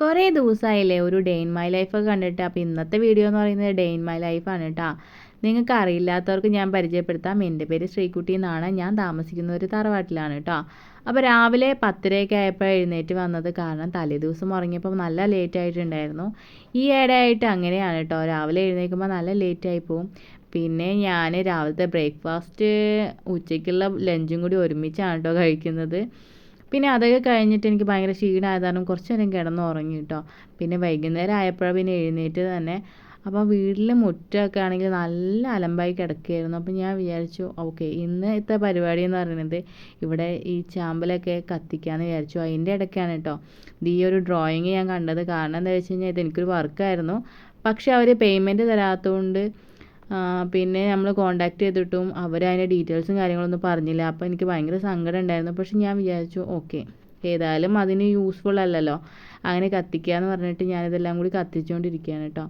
കുറേ ദിവസമായില്ലേ ഒരു day in my life കണ്ടിട്ട്. അപ്പോൾ ഇന്നത്തെ വീഡിയോ എന്ന് പറയുന്നത് ഡേ ഇൻ മൈ ലൈഫ് ആണ് കേട്ടോ നിങ്ങൾക്ക് അറിയില്ലാത്തവർക്ക് ഞാൻ പരിചയപ്പെടുത്താം. എന്റെ പേര് ശ്രീകുട്ടി എന്നാണ്. ഞാൻ താമസിക്കുന്ന ഒരു തറവാട്ടിലാണ് കേട്ടോ അപ്പോൾ രാവിലെ പത്തരയൊക്കെ ആയപ്പോൾ എഴുന്നേറ്റ് വന്നത് കാരണം തലേദിവസം ഉറങ്ങിയപ്പോൾ നല്ല ലേറ്റ് ആയിട്ടുണ്ടായിരുന്നു. ഈ ഇടയായിട്ട് അങ്ങനെയാണ് കേട്ടോ രാവിലെ എഴുന്നേൽക്കുമ്പോൾ നല്ല ലേറ്റ് ആയി പിന്നെ ഞാൻ രാവിലത്തെ ബ്രേക്ക്ഫാസ്റ്റ് ഉച്ചയ്ക്കുള്ള ലഞ്ചും കൂടി ഒരുമിച്ചാണ് കേട്ടോ കഴിക്കുന്നത്. പിന്നെ അതൊക്കെ കഴിഞ്ഞിട്ട് എനിക്ക് ഭയങ്കര ക്ഷീണമായത് കാരണം കുറച്ച് നേരം കിടന്ന് ഉറങ്ങി കേട്ടോ പിന്നെ വൈകുന്നേരം ആയപ്പോഴാണ് പിന്നെ എഴുന്നേറ്റ് തന്നെ. അപ്പോൾ വീട്ടിലെ മുറ്റമൊക്കെ ആണെങ്കിൽ നല്ല അലമ്പായി കിടക്കുകയായിരുന്നു അപ്പോൾ ഞാൻ വിചാരിച്ചു ഓക്കെ ഇന്നത്തെ പരിപാടി എന്ന് പറയുന്നത് ഇവിടെ ഈ ചാമ്പലൊക്കെ കത്തിക്കാമെന്ന് വിചാരിച്ചു. അതിന്റെ ഇടയ്ക്കാണ് കേട്ടോ ഈ ഒരു ഡ്രോയിങ് ഞാൻ കണ്ടത്. കാരണം എന്താ വെച്ച് കഴിഞ്ഞാൽ ഇത് എനിക്കൊരു വർക്കായിരുന്നു പക്ഷേ അവർ പേയ്മെന്റ് തരാത്തതുകൊണ്ട് പിന്നെ നമ്മൾ കോണ്ടാക്ട് ചെയ്തിട്ടും അവർ അതിന്റെ ഡീറ്റെയിൽസും കാര്യങ്ങളൊന്നും പറഞ്ഞില്ല. അപ്പോൾ എനിക്ക് ഭയങ്കര സങ്കടം ഉണ്ടായിരുന്നു പക്ഷെ ഞാൻ വിചാരിച്ചു ഓക്കെ ഏതായാലും അതിന് യൂസ്ഫുൾ അല്ലല്ലോ. അങ്ങനെ കത്തിക്കുക എന്ന് പറഞ്ഞിട്ട് ഞാനിതെല്ലാം കൂടി കത്തിച്ചുകൊണ്ടിരിക്കുകയാണ് കേട്ടോ.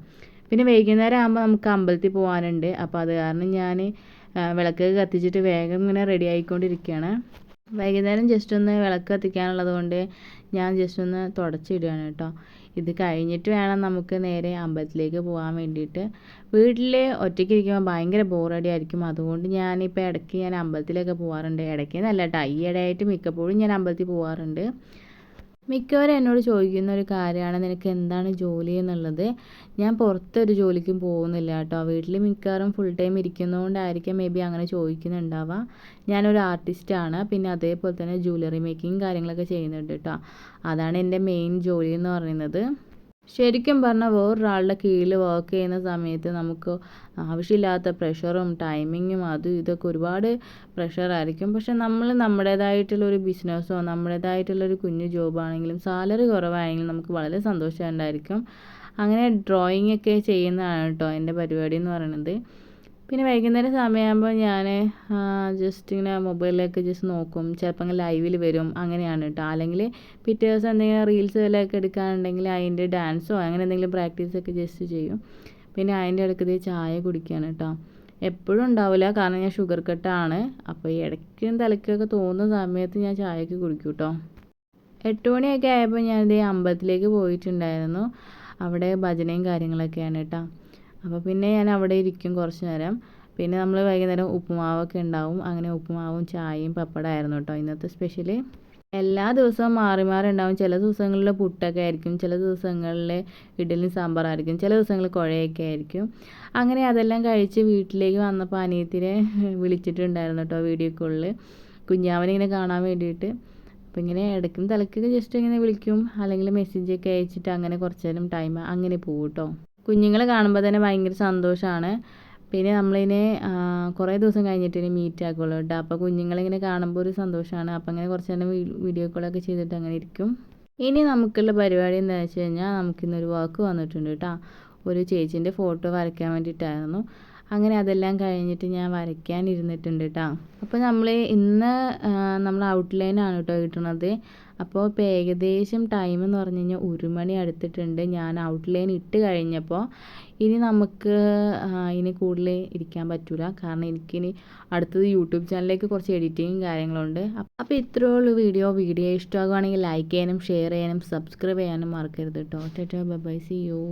പിന്നെ വൈകുന്നേരം ആകുമ്പോൾ നമുക്ക് അമ്പലത്തിൽ പോകാനുണ്ട് അപ്പോൾ അത് കാരണം ഞാൻ വിളക്ക് കത്തിച്ചിട്ട് വേഗം ഇങ്ങനെ റെഡി ആയിക്കൊണ്ടിരിക്കുകയാണ്. വൈകുന്നേരം ജസ്റ്റ് ഒന്ന് വിളക്ക് കത്തിക്കാനുള്ളത് കൊണ്ട് ഞാൻ ജസ്റ്റ് ഒന്ന് തുടച്ചിടുകയാണ് കേട്ടോ. ഇത് കഴിഞ്ഞിട്ട് വേണം നമുക്ക് നേരെ അമ്പലത്തിലേക്ക് പോകാൻ വേണ്ടിയിട്ട്. വീട്ടിൽ ഒറ്റയ്ക്ക് ഇരിക്കുമ്പോൾ ഭയങ്കര ബോറടി ആയിരിക്കും. അതുകൊണ്ട് ഞാനിപ്പോൾ ഇടയ്ക്ക് ഞാൻ അമ്പലത്തിലൊക്കെ പോകാറുണ്ട് ഇടയ്ക്ക് നല്ല കേട്ടോ ഈ മിക്കപ്പോഴും ഞാൻ അമ്പലത്തിൽ പോകാറുണ്ട് മിക്കവരും എന്നോട് ചോദിക്കുന്ന ഒരു കാര്യമാണ് നിനക്ക് എന്താണ് ജോലി എന്നുള്ളത്? ഞാൻ പുറത്തൊരു ജോലിക്കും പോകുന്നില്ല കേട്ടോ. വീട്ടിൽ മിക്കവാറും ഫുൾ ടൈം ഇരിക്കുന്നതുകൊണ്ടായിരിക്കും മേ ബി അങ്ങനെ ചോദിക്കുന്നുണ്ടാവുക ഞാനൊരു ആർട്ടിസ്റ്റാണ് പിന്നെ അതേപോലെ തന്നെ ജ്വല്ലറി മേക്കിങ് കാര്യങ്ങളൊക്കെ ചെയ്യുന്നുണ്ട് കേട്ടോ. അതാണ് എന്റെ മെയിൻ ജോലി എന്ന് പറയുന്നത്. ശരിക്കും പറഞ്ഞാൽ വേറൊരാളുടെ കീഴിൽ വർക്ക് ചെയ്യുന്ന സമയത്ത് നമുക്ക് ആവശ്യമില്ലാത്ത പ്രഷറും ടൈമിങ്ങും അതും ഇതൊക്കെ ഒരുപാട് പ്രഷറായിരിക്കും പക്ഷെ നമ്മൾ നമ്മുടേതായിട്ടുള്ളൊരു ബിസിനസ്സോ നമ്മുടേതായിട്ടുള്ളൊരു കുഞ്ഞു ജോബാണെങ്കിലും സാലറി കുറവായെങ്കിലും നമുക്ക് വളരെ സന്തോഷമുണ്ടായിരിക്കും. അങ്ങനെ ഡ്രോയിങ് ഒക്കെ ചെയ്യുന്നതാണ് കേട്ടോ എന്റെ പരിപാടി എന്ന് പറയുന്നത്. പിന്നെ വൈകുന്നേരം സമയമാകുമ്പോൾ ഞാൻ ജസ്റ്റ് ഇങ്ങനെ മൊബൈലിലേക്ക് ജസ്റ്റ് നോക്കും. ചിലപ്പോൾ ലൈവിൽ വരും. അങ്ങനെയാണ് കേട്ടോ അല്ലെങ്കിൽ പിറ്റേ ദിവസം എന്തെങ്കിലും റീൽസ് വല്ലതൊക്കെ എടുക്കാനുണ്ടെങ്കിൽ അതിന്റെ ഡാൻസോ അങ്ങനെ എന്തെങ്കിലും പ്രാക്ടീസൊക്കെ ജസ്റ്റ് ചെയ്യും. പിന്നെ അതിന്റെ ഇടയ്ക്ക് ചായ കുടിക്കുകയാണ് കേട്ടോ എപ്പോഴും ഉണ്ടാവില്ല കാരണം ഞാൻ ഷുഗർ കട്ടാണ് അപ്പോൾ ഇടയ്ക്കും തലയ്ക്കൊക്കെ തോന്നുന്ന സമയത്ത് ഞാൻ ചായയൊക്കെ കുടിക്കും കേട്ടോ എട്ട് മണിയൊക്കെ ആയപ്പോൾ ഞാനിത് അമ്പലത്തിലേക്ക് പോയിട്ടുണ്ടായിരുന്നു. അവിടെ ഭജനയും കാര്യങ്ങളൊക്കെയാണ് കേട്ടോ അപ്പോൾ പിന്നെ ഞാൻ അവിടെ ഇരിക്കും കുറച്ച് നേരം. പിന്നെ നമ്മൾ വൈകുന്നേരം ഉപ്പുമാവൊക്കെ ഉണ്ടാവും. അങ്ങനെ ഉപ്പുമാവും ചായയും പപ്പടമായിരുന്നു കേട്ടോ ഇന്നത്തെ സ്പെഷ്യൽ എല്ലാ ദിവസവും മാറി മാറി ഉണ്ടാവും. ചില ദിവസങ്ങളിൽ പുട്ടൊക്കെ ആയിരിക്കും ചില ദിവസങ്ങളിൽ ഇഡലിയും സാമ്പാറായിരിക്കും ചില ദിവസങ്ങളിൽ കുഴയൊക്കെ ആയിരിക്കും. അങ്ങനെ അതെല്ലാം കഴിച്ച് വീട്ടിലേക്ക് വന്നപ്പോൾ അനിയത്തിനെ വിളിച്ചിട്ടുണ്ടായിരുന്നു കേട്ടോ വീഡിയോ കോളിൽ കുഞ്ഞാവനെ ഇങ്ങനെ കാണാൻ വേണ്ടിയിട്ട്. അപ്പോൾ ഇങ്ങനെ ഇടയ്ക്കും തലക്കൊക്കെ ജസ്റ്റ് ഇങ്ങനെ വിളിക്കും. അല്ലെങ്കിൽ മെസ്സേജൊക്കെ അയച്ചിട്ട് അങ്ങനെ കുറച്ച് നേരം ടൈം അങ്ങനെ പോകും കേട്ടോ കുഞ്ഞുങ്ങളെ കാണുമ്പോൾ തന്നെ ഭയങ്കര സന്തോഷമാണ് പിന്നെ നമ്മളിനെ കുറേ ദിവസം കഴിഞ്ഞിട്ട് ഇനി മീറ്റ് ആക്കുള്ളൂ കേട്ടോ അപ്പോൾ കുഞ്ഞുങ്ങളിങ്ങനെ കാണുമ്പോൾ ഒരു സന്തോഷമാണ് അപ്പോൾ അങ്ങനെ കുറച്ച് നേരം വീഡിയോ കോളൊക്കെ ചെയ്തിട്ട് അങ്ങനെ ഇരിക്കും. ഇനി നമുക്കുള്ള പരിപാടി എന്താണെന്ന് വെച്ച് കഴിഞ്ഞാൽ നമുക്കിന്നൊരു വാക്ക് വന്നിട്ടുണ്ട് കേട്ടോ ഒരു ചേച്ചീന്റെ ഫോട്ടോ വരയ്ക്കാൻ വേണ്ടിയിട്ടായിരുന്നു. അങ്ങനെ അതെല്ലാം കഴിഞ്ഞിട്ട് ഞാൻ വരയ്ക്കാൻ ഇരുന്നിട്ടുണ്ട് കേട്ടോ അപ്പോൾ നമ്മൾ ഇന്ന് നമ്മൾ ഔട്ട്ലൈനാണ് കേട്ടോ കിട്ടുന്നത് അപ്പോൾ ഇപ്പോൾ ഏകദേശം ടൈം എന്ന് പറഞ്ഞു കഴിഞ്ഞാൽ ഒരു മണി അടുത്തിട്ടുണ്ട് ഞാൻ ഔട്ട്ലൈൻ ഇട്ട് കഴിഞ്ഞപ്പോൾ. ഇനി നമുക്ക് ഇനി കൂടുതൽ ഇരിക്കാൻ പറ്റൂല. കാരണം എനിക്കിനി അടുത്തത് യൂട്യൂബ് ചാനലിലേക്ക് കുറച്ച് എഡിറ്റിങ്ങും കാര്യങ്ങളുണ്ട്. അപ്പോൾ ഇത്രയേ ഉള്ളൂ വീഡിയോ. വീഡിയോ ഇഷ്ടമാകുകയാണെങ്കിൽ ലൈക്ക് ചെയ്യാനും ഷെയർ ചെയ്യാനും സബ്സ്ക്രൈബ് ചെയ്യാനും മറക്കരുത് കേട്ടോ ടാറ്റാ ബൈ സി യു